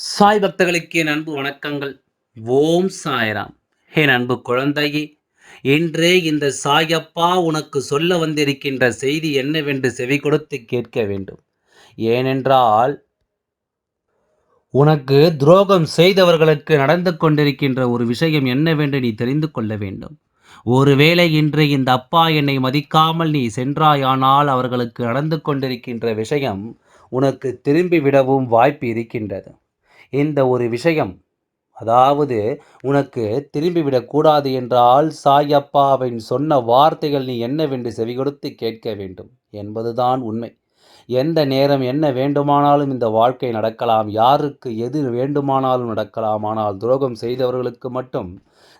சாய் பக்தர்களுக்கு என் அன்பு வணக்கங்கள். ஓம் சாய்ராம். என் அன்பு குழந்தையே இன்றே இந்த சாயப்பா உனக்கு சொல்ல வந்திருக்கின்ற செய்தி என்னவென்று செவி கொடுத்து கேட்க வேண்டும். ஏனென்றால் உனக்கு துரோகம் செய்தவர்களுக்கு நடந்து கொண்டிருக்கின்ற ஒரு விஷயம் என்னவென்று நீ தெரிந்து கொள்ள வேண்டும். ஒருவேளை இன்று இந்த அப்பா என்னை மதிக்காமல் நீ சென்றாயானால் அவர்களுக்கு நடந்து கொண்டிருக்கின்ற விஷயம் உனக்கு திரும்பி விடவும் வாய்ப்பு இருக்கின்றது. இந்த ஒரு விஷயம். அதாவது உனக்கு திரும்பிவிடக்கூடாது என்றால் சாயப்பாவின் சொன்ன வார்த்தைகள் நீ என்னவென்று செவி கொடுத்து கேட்க வேண்டும். என்பதுதான் உண்மை. எந்த நேரம் என்ன வேண்டுமானாலும் இந்த வாழ்க்கை நடக்கலாம். யாருக்கு எது வேண்டுமானாலும் நடக்கலாம். ஆனால் துரோகம் செய்தவர்களுக்கு மட்டும்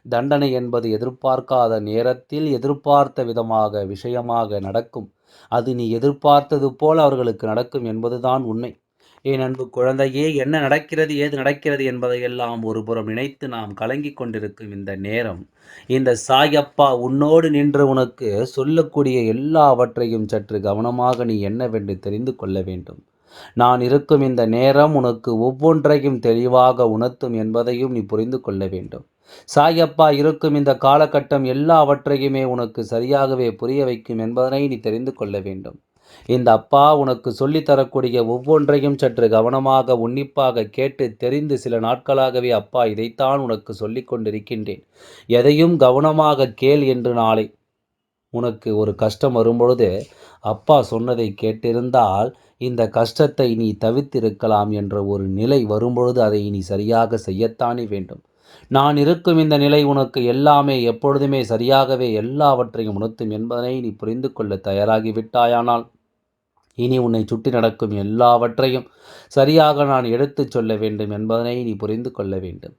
தண்டனை என்பது எதிர்பார்க்காத நேரத்தில் எதிர்பார்த்த விதமாக விஷயமாக நடக்கும். அது நீ எதிர்பார்த்தது போல் அவர்களுக்கு நடக்கும் என்பதுதான் உண்மை. என் அன்பு குழந்தையே என்ன நடக்கிறது ஏது நடக்கிறது என்பதையெல்லாம் ஒருபுறம் நினைத்து நாம் கலங்கி கொண்டிருக்கும் இந்த நேரம். இந்த சாயப்பா உன்னோடு நின்று உனக்கு சொல்லக்கூடிய எல்லாவற்றையும் சற்று கவனமாக நீ என்னவென்று தெரிந்து கொள்ள வேண்டும். நான் இருக்கும் இந்த நேரம் உனக்கு ஒவ்வொன்றையும் தெளிவாக உணர்த்தும் என்பதையும் நீ புரிந்து கொள்ள வேண்டும். சாயப்பா இருக்கும் இந்த காலகட்டம் எல்லாவற்றையுமே உனக்கு சரியாகவே புரிய வைக்கும் என்பதனை நீ தெரிந்து கொள்ள வேண்டும். இந்த அப்பா உனக்கு சொல்லித்தரக்கூடிய ஒவ்வொன்றையும் சற்று கவனமாக உன்னிப்பாக கேட்டு தெரிந்து சில நாட்களாகவே அப்பா இதைத்தான் உனக்கு சொல்லிக் கொண்டிருக்கின்றேன். எதையும் கவனமாக கேள் என்று நாளை. உனக்கு ஒரு கஷ்டம் வரும்பொழுது அப்பா சொன்னதை கேட்டிருந்தால் இந்த கஷ்டத்தை நீ தவித்திருக்கலாம் என்ற ஒரு நிலை வரும்பொழுது அதை நீ சரியாக செய்யத்தானே வேண்டும். நான் இருக்கும் இந்த நிலை உனக்கு எல்லாமே எப்பொழுதுமே சரியாகவே எல்லாவற்றையும் உணர்த்தும் என்பதனை நீ புரிந்து கொள்ள தயாராகிவிட்டாயானால் இனி உன்னை சுற்றி நடக்கும் எல்லாவற்றையும் சரியாக நான் எடுத்துச் சொல்ல வேண்டும் என்பதனை நீ புரிந்து கொள்ள வேண்டும்.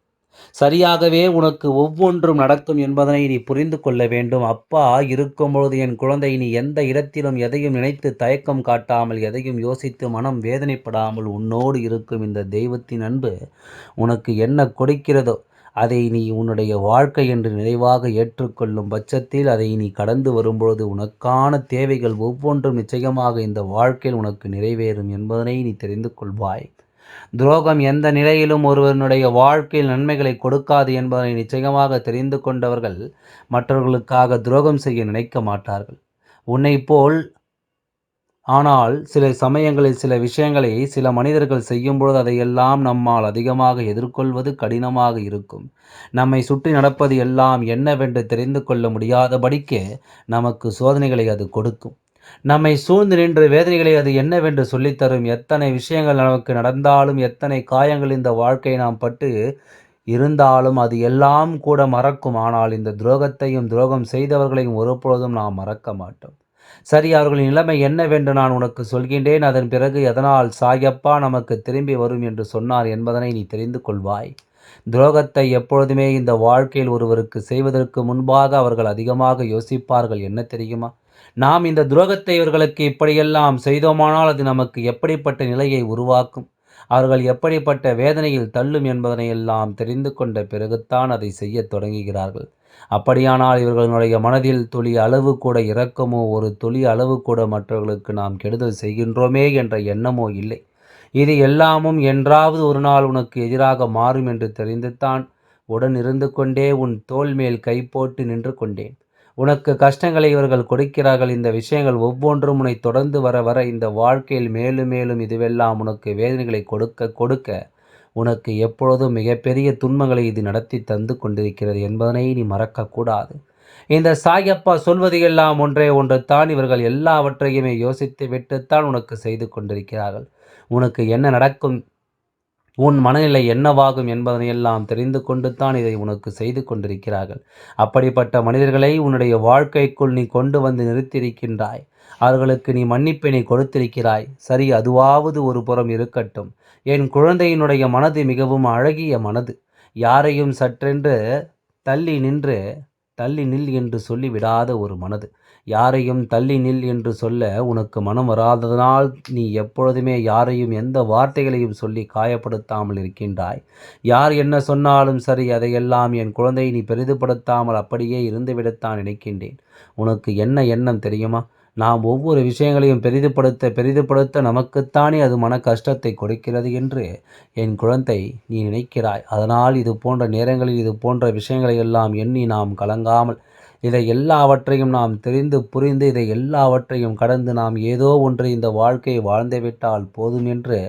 சரியாகவே உனக்கு ஒவ்வொன்றும் நடக்கும் என்பதனை நீ புரிந்து கொள்ள வேண்டும். அப்பா இருக்கும்பொழுது என் குழந்தை நீ எந்த இடத்திலும் எதையும் நினைத்து தயக்கம் காட்டாமல் எதையும் யோசித்து மனம் வேதனைப்படாமல் உன்னோடு இருக்கும் இந்த தெய்வத்தின் அன்பு உனக்கு என்ன கொடுக்கிறதோ அதை நீ உன்னுடைய வாழ்க்கை என்று நிறைவாக ஏற்றுக்கொள்ளும் பட்சத்தில் அதை நீ கடந்து வரும்பொழுது உனக்கான தேவைகள் ஒவ்வொன்றும் நிச்சயமாக இந்த வாழ்க்கையில் உனக்கு நிறைவேறும் என்பதனை நீ தெரிந்து கொள்வாய். துரோகம் எந்த நிலையிலும் ஒருவனுடைய வாழ்க்கையில் நன்மைகளை கொடுக்காது என்பதை நிச்சயமாக தெரிந்து கொண்டவர்கள் மற்றவர்களுக்காக துரோகம் செய்ய நினைக்க மாட்டார்கள். உன்னை போல் ஆனால் சில சமயங்களில் சில விஷயங்களை சில மனிதர்கள் செய்யும்பொழுது அதையெல்லாம் நம்மால் அதிகமாக எதிர்கொள்வது கடினமாக இருக்கும். நம்மை சுற்றி நடப்பது எல்லாம் என்னவென்று தெரிந்து கொள்ள முடியாதபடிக்கு நமக்கு சோதனைகளை அது கொடுக்கும். நம்மை சூழ்ந்து நின்று வேதனைகளை அது என்னவென்று சொல்லித்தரும் எத்தனை விஷயங்கள் நமக்கு நடந்தாலும் எத்தனை காயங்கள் இந்த வாழ்க்கை நாம் பட்டு இருந்தாலும் அது எல்லாம் கூட மறக்கும். ஆனால் இந்த துரோகத்தையும் துரோகம் செய்தவர்களையும் ஒருபொழுதும் நாம் மறக்க மாட்டோம். சரி அவர்களின் நிலைமை என்னவென்று நான் உனக்கு சொல்கின்றேன். அதன் பிறகு எதனால் சாயப்பா நமக்கு திரும்பி வரும் என்று சொன்னார் என்பதனை நீ தெரிந்து கொள்வாய். துரோகத்தை எப்பொழுதுமே இந்த வாழ்க்கையில் ஒருவருக்கு செய்வதற்கு முன்பாக அவர்கள் அதிகமாக யோசிப்பார்கள். என்ன தெரியுமா? நாம் இந்த துரோகத்தை இவர்களுக்கு இப்படியெல்லாம் செய்தோமானால் அது நமக்கு எப்படிப்பட்ட நிலையை உருவாக்கும்? அவர்கள் எப்படிப்பட்ட வேதனையில் தள்ளும் என்பதனை எல்லாம் தெரிந்து கொண்ட பிறகுத்தான் அதை செய்யத் தொடங்குகிறார்கள். அப்படியானால் இவர்களுடைய மனதில் துளி அளவு கூட இரக்கமோ ஒரு துளி அளவு கூட மற்றவர்களுக்கு நாம் கெடுதல் செய்கின்றோமே என்ற எண்ணமோ இல்லை. இது எல்லாமும் என்றாவது ஒரு நாள் உனக்கு எதிராக மாறும் என்று தெரிந்துத்தான் உடன் இருந்து கொண்டே உன் தோல் மேல் கை போட்டு நின்று கொண்டேன். உனக்கு கஷ்டங்களை இவர்கள் கொடுக்கிறார்கள். இந்த விஷயங்கள் ஒவ்வொன்றும் உன்னை தொடர்ந்து வர வர இந்த வாழ்க்கையில் மேலும் மேலும் இதுவெல்லாம் உனக்கு வேதனைகளை கொடுக்க கொடுக்க உனக்கு எப்பொழுதும் மிகப்பெரிய துன்பங்களை இது நடத்தி தந்து கொண்டிருக்கிறது என்பதனை நீ மறக்கக்கூடாது. இந்த சாயப்பா சொல்வது எல்லாம் ஒன்றே ஒன்று தான் இவர்கள் எல்லாவற்றையுமே யோசித்து விட்டுத்தான் உனக்கு செய்து கொண்டிருக்கிறார்கள். உனக்கு என்ன நடக்கும் உன் மனநிலை என்னவாகும் என்பதனையெல்லாம் தெரிந்து கொண்டு தான் இதை உனக்கு செய்து கொண்டிருக்கிறார்கள். அப்படிப்பட்ட மனிதர்களை உன்னுடைய வாழ்க்கைக்குள் நீ கொண்டு வந்து நிறுத்தியிருக்கின்றாய். அவர்களுக்கு நீ மன்னிப்பினை கொடுத்திருக்கிறாய். சரி அதுவாவது ஒரு புறம் இருக்கட்டும். என் குழந்தையினுடைய மனது மிகவும் அழகிய மனது. யாரையும் சற்றென்று தள்ளி நின்று தள்ளி நில் என்று சொல்லிவிடாத ஒரு மனது. யாரையும் தள்ளி நில் என்று சொல்ல உனக்கு மனம் வராததனால் நீ எப்பொழுதுமே யாரையும் எந்த வார்த்தைகளையும் சொல்லி காயப்படுத்தாமல் இருக்கின்றாய். யார் என்ன சொன்னாலும் சரி அதையெல்லாம் என் குழந்தை நீ பெரிதுபடுத்தாமல் அப்படியே இருந்துவிடத்தான் நினைக்கின்றேன். உனக்கு என்ன எண்ணம் தெரியுமா? நாம் ஒவ்வொரு விஷயங்களையும் பெரிதுபடுத்த பெரிதுபடுத்த நமக்குத்தானே அது மன கஷ்டத்தை கொடுக்கிறது என்று என் குழந்தை நீ நினைக்கிறாய். அதனால் இது போன்ற நேரங்களில் இது போன்ற விஷயங்களை எல்லாம் எண்ணி நாம் கலங்காமல் இதை எல்லாவற்றையும் நாம் தெரிந்து புரிந்து இதை எல்லாவற்றையும் கடந்து நாம் ஏதோ ஒன்று இந்த வாழ்க்கையை வாழ்ந்துவிட்டால் போதும் என்று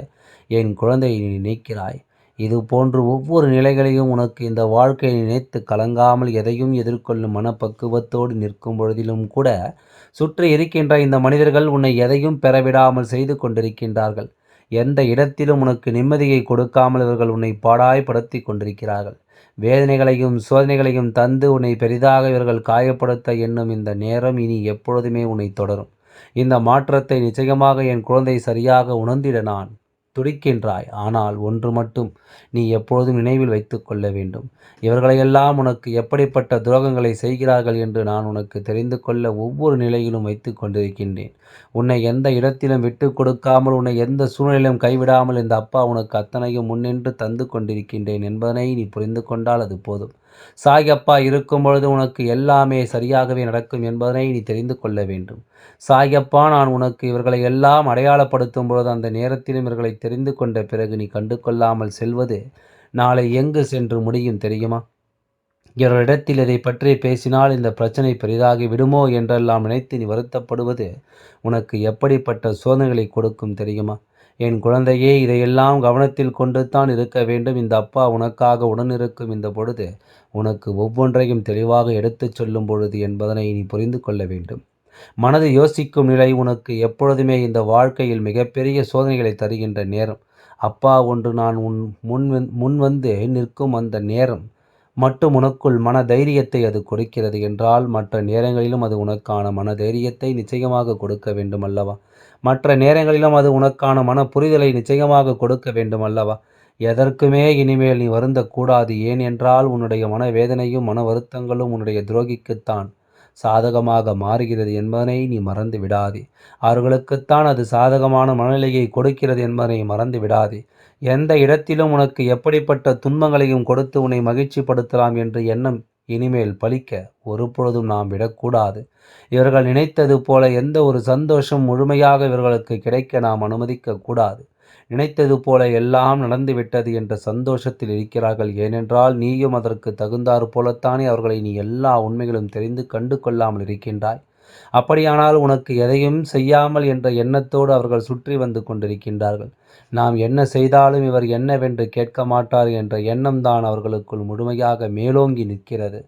என் குழந்தை நீ நினைக்கிறாய். இது போன்று ஒவ்வொரு நிலைகளையும் உனக்கு இந்த வாழ்க்கையை நினைத்து கலங்காமல் எதையும் எதிர்கொள்ளும் மனப்பக்குவத்தோடு நிற்கும் பொழுதிலும் கூட சுற்றி இருக்கின்ற இந்த மனிதர்கள் உன்னை எதையும் பெறவிடாமல் செய்து கொண்டிருக்கின்றார்கள். எந்த இடத்திலும் உனக்கு நிம்மதியை கொடுக்காமல் இவர்கள் உன்னை பாடாய்படுத்தி கொண்டிருக்கிறார்கள். வேதனைகளையும் சோதனைகளையும் தந்து உன்னை பெரிதாக இவர்கள் காயப்படுத்த எண்ணும் இந்த நேரம் இனி எப்பொழுதுமே உன்னை தொடரும். இந்த மாற்றத்தை நிச்சயமாக என் குழந்தை சரியாக உணர்ந்திட நான். துடிக்கின்றாய். ஆனால் ஒன்று மட்டும் நீ எப்பொழுதும் நினைவில் வைத்து கொள்ள வேண்டும். இவர்களையெல்லாம் உனக்கு எப்படிப்பட்ட துரோகங்களை செய்கிறார்கள் என்று நான் உனக்கு தெரிந்து கொள்ள ஒவ்வொரு நிலையிலும் வைத்து கொண்டிருக்கின்றேன். உன்னை எந்த இடத்திலும் விட்டு கொடுக்காமல் உன்னை எந்த சூழ்நிலையிலும் கைவிடாமல் இந்த அப்பா உனக்கு அத்தனையும் முன்னின்று தந்து கொண்டிருக்கின்றேன் என்பதனை நீ புரிந்து கொண்டால் அது போதும். சாயப்பா இருக்கும் பொழுது உனக்கு எல்லாமே சரியாகவே நடக்கும் என்பதனை நீ தெரிந்து கொள்ள வேண்டும். சாயப்பா நான் உனக்கு இவர்களை எல்லாம் அடையாளப்படுத்தும் பொழுது அந்த நேரத்திலும் இவர்களை தெரிந்து கொண்ட பிறகு நீ கண்டு கொள்ளாமல் செல்வது நாளை எங்கு சென்று முடியும் தெரியுமா? இவர்களிடத்தில் இதை பற்றி பேசினால் இந்த பிரச்சனை பெரிதாகி விடுமோ என்றெல்லாம் நினைத்து நீ வருத்தப்படுவது உனக்கு எப்படிப்பட்ட சோதனைகளை கொடுக்கும் தெரியுமா? என் குழந்தையே இதையெல்லாம் கவனத்தில் கொண்டு தான் இருக்க வேண்டும். இந்த அப்பா உனக்காக உடனிருக்கும் இந்த பொழுது உனக்கு ஒவ்வொன்றையும் தெளிவாக எடுத்துச் சொல்லும் பொழுது என்பதனை நீ புரிந்து கொள்ள வேண்டும். மனது யோசிக்கும் நிலை உனக்கு எப்பொழுதுமே இந்த வாழ்க்கையில் மிகப்பெரிய சோதனைகளை தருகின்ற நேரம். அப்பா ஒன்று நான் உன் முன் முன் வந்து நிற்கும் அந்த நேரம். மட்டும் உனக்குள் மன தைரியத்தை அது கொடுக்கிறது என்றால் மற்ற நேரங்களிலும் அது உனக்கான மன தைரியத்தை நிச்சயமாக கொடுக்க வேண்டும் அல்லவா மற்ற நேரங்களிலும் அது உனக்கான மன புரிதலை நிச்சயமாக கொடுக்க வேண்டும் அல்லவா எதற்குமே இனிமேல் நீ வருந்தக்கூடாது. ஏன் என்றால் உன்னுடைய மனவேதனையும் மன வருத்தங்களும் உன்னுடைய துரோகிக்குத்தான். சாதகமாக மாறுகிறது என்பதனை நீ மறந்து விடாதே. அவர்களுக்குத்தான் அது சாதகமான மனநிலையை கொடுக்கிறது என்பதனை மறந்து விடாதே. எந்த இடத்திலும் உனக்கு எப்படிப்பட்ட துன்பங்களையும் கொடுத்து உன்னை மகிழ்ச்சிப்படுத்தலாம் என்று எண்ணம் இனிமேல் பலிக்க ஒரு பொழுதும் நாம் விடக்கூடாது. இவர்கள் நினைத்தது போல எந்த ஒரு சந்தோஷம் முழுமையாக இவர்களுக்கு கிடைக்க நாம் அனுமதிக்க கூடாது நினைத்தது போல எல்லாம் நடந்துவிட்டது என்ற சந்தோஷத்தில் இருக்கிறார்கள். ஏனென்றால் நீயும் அதற்கு தகுந்தாறு போலத்தானே அவர்களை நீ எல்லா உண்மைகளும் தெரிந்து கண்டு கொள்ளாமல் இருக்கின்றாய். அப்படியானால் உனக்கு எதையும் செய்யாமல் என்ற எண்ணத்தோடு அவர்கள் சுற்றி வந்து கொண்டிருக்கின்றார்கள். நாம் என்ன செய்தாலும் இவர் என்னவென்று கேட்க மாட்டார் என்ற எண்ணம்தான் அவர்களுக்குள் முழுமையாக மேலோங்கி நிற்கிறது.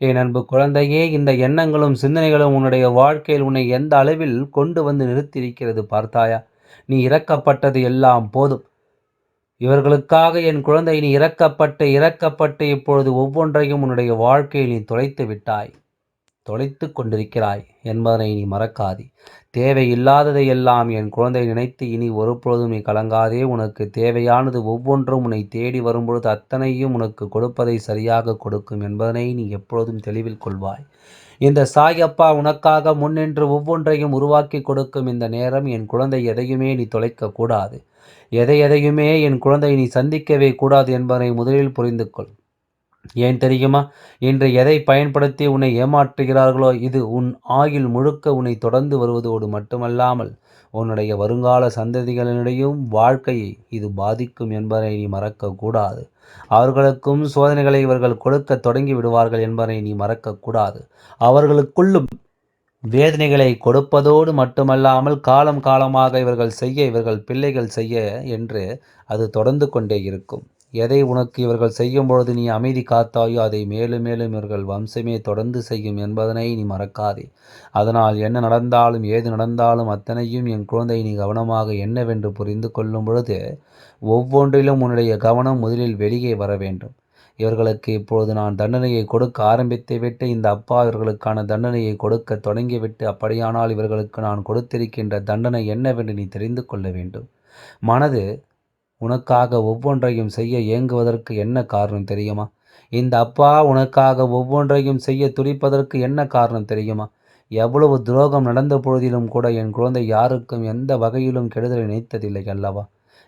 என் அன்பு குழந்தையே இந்த எண்ணங்களும் சிந்தனைகளும் உன்னுடைய வாழ்க்கையில் உன்னை எந்த அளவில் கொண்டு வந்து நிறுத்தியிருக்கிறது பார்த்தாயா? நீ இறக்கப்பட்டது எல்லாம் போதும். இவர்களுக்காக என் குழந்தை நீ இறக்கப்பட்டு இறக்கப்பட்டு இப்பொழுது ஒவ்வொன்றையும் உன்னுடைய வாழ்க்கையில் நீ தொலைத்து விட்டாய். தொலைத்து கொண்டிருக்கிறாய் என்பதனை நீ மறக்காதே. தேவையில்லாததையெல்லாம் என் குழந்தை நினைத்து இனி ஒருபொழுதும் நீ கலங்காதே. உனக்கு தேவையானது ஒவ்வொன்றும் உன்னை தேடி வரும்பொழுது அத்தனையும் உனக்கு கொடுப்பதை சரியாக கொடுக்கும் என்பதனை நீ எப்பொழுதும் தெளிவில் கொள்வாய். இந்த சாயப்பா உனக்காக முன்னின்று ஒவ்வொன்றையும் உருவாக்கி கொடுக்கும் இந்த நேரம் என் குழந்தை எதையுமே நீ தொலைக்க கூடாது. எதை எதையுமே என் குழந்தை நீ சந்திக்கவே கூடாது என்பதை முதலில் புரிந்து கொள் ஏன் தெரியுமா? இன்று எதை பயன்படுத்தி உன்னை ஏமாற்றுகிறார்களோ இது உன் ஆயில் முழுக்க உன்னை தொடர்ந்து வருவதோடு மட்டுமல்லாமல் உன்னுடைய வருங்கால சந்ததிகளிடையும் வாழ்க்கையை இது பாதிக்கும் என்பதை நீ மறக்கக்கூடாது. அவர்களுக்கும் சோதனைகளை இவர்கள் கொடுக்க தொடங்கி விடுவார்கள் என்பதை நீ மறக்கக்கூடாது. அவர்களுக்குள்ளும் வேதனைகளை கொடுப்பதோடு மட்டுமல்லாமல் காலம் காலமாக இவர்கள் செய்ய இவர்கள் பிள்ளைகள் செய்ய என்று அது தொடர்ந்து கொண்டே இருக்கும். எதை உனக்கு இவர்கள் செய்யும் பொழுது நீ அமைதி காத்தாயோ அதை மேலும் மேலும் இவர்கள் வம்சமே தொடர்ந்து செய்யும் என்பதனை நீ மறக்காதே. அதனால் என்ன நடந்தாலும் ஏது நடந்தாலும் அத்தனையும் என் குழந்தை நீ கவனமாக என்னவென்று புரிந்து கொள்ளும் பொழுது ஒவ்வொன்றிலும் உன்னுடைய கவனம் முதலில் வெளியே வர வேண்டும். இவர்களுக்கு இப்பொழுது நான் தண்டனையை கொடுக்க ஆரம்பித்து விட்டு இந்த அப்பா இவர்களுக்கான தண்டனையை கொடுக்க தொடங்கிவிட்டு அப்படியானால் இவர்களுக்கு நான் கொடுத்திருக்கின்ற தண்டனை என்னவென்று நீ தெரிந்து கொள்ள வேண்டும். மனது உனக்காக ஒவ்வொன்றையும் செய்ய ஏங்குவதற்கு என்ன காரணம் தெரியுமா? இந்த அப்பா உனக்காக ஒவ்வொன்றையும் செய்ய துடிப்பதற்கு என்ன காரணம் தெரியுமா? எவ்வளவு துரோகம் நடந்த பொழுதிலும் கூட என் குழந்தை யாருக்கும் எந்த வகையிலும் கெடுதலை நினைத்ததில்லை அல்லவா?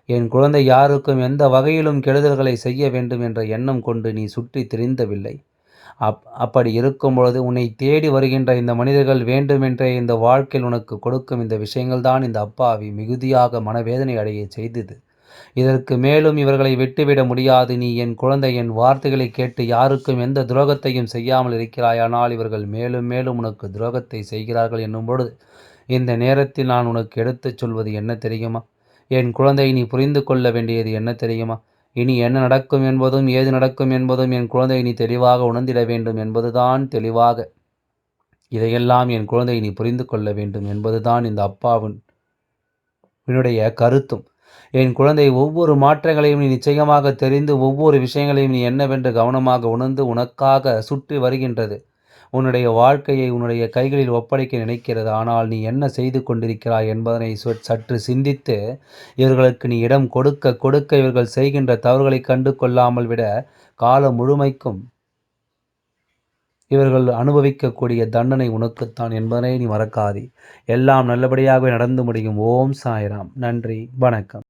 என் குழந்தை யாருக்கும் எந்த வகையிலும் கெடுதல்களை செய்ய வேண்டும் என்ற எண்ணம் கொண்டு நீ சுற்றி திரிந்தவில்லை. அப் அப்படி இருக்கும் பொழுது உன்னை தேடி வருகின்ற இந்த மனிதர்கள் வேண்டுமென்றே இந்த வாழ்க்கையில் உனக்கு கொடுக்கும் இந்த விஷயங்கள் தான் இந்த அப்பாவி மிகுதியாக மனவேதனை அடைய செய்தது. இதற்கு மேலும் இவர்களை விட்டுவிட முடியாது. நீ என் குழந்தை என் வார்த்தைகளை கேட்டு யாருக்கும் எந்த துரோகத்தையும் செய்யாமல் இருக்கிறாயானால் இவர்கள் மேலும் மேலும் உனக்கு துரோகத்தை செய்கிறார்கள் என்னும் பொழுது இந்த நேரத்தில் நான் உனக்கு எடுத்துச் சொல்வது என்ன தெரியுமா? என் குழந்தை நீ புரிந்து கொள்ள வேண்டியது என்ன தெரியுமா? இனி என்ன நடக்கும் என்பதும் ஏது நடக்கும் என்பதும் என் குழந்தை நீ தெளிவாக உணர்ந்திட வேண்டும் என்பதுதான் தெளிவாக. இதையெல்லாம் என் குழந்தை நீ புரிந்து கொள்ள வேண்டும் என்பதுதான் இந்த அப்பாவின் என்னுடைய கருத்தும். என் குழந்தை ஒவ்வொரு மாற்றங்களையும் நீ நிச்சயமாக தெரிந்து ஒவ்வொரு விஷயங்களையும் நீ என்னவென்று கவனமாக உணர்ந்து உனக்காக சுற்றி வருகின்றது. உன்னுடைய வாழ்க்கையை உன்னுடைய கைகளில் ஒப்படைக்க நினைக்கிறது. ஆனால் நீ என்ன செய்து கொண்டிருக்கிறாய் என்பதனை சற்று சிந்தித்து இவர்களுக்கு நீ இடம் கொடுக்க கொடுக்க இவர்கள் செய்கின்ற தவறுகளை கண்டு கொள்ளாமல் விட காலம் முழுமைக்கும் இவர்கள் அனுபவிக்கக்கூடிய தண்டனை உனக்குத்தான் என்பதனை நீ மறக்காதே. எல்லாம் நல்லபடியாகவே நடந்து முடியும். ஓம் சாய்ராம். நன்றி. வணக்கம்.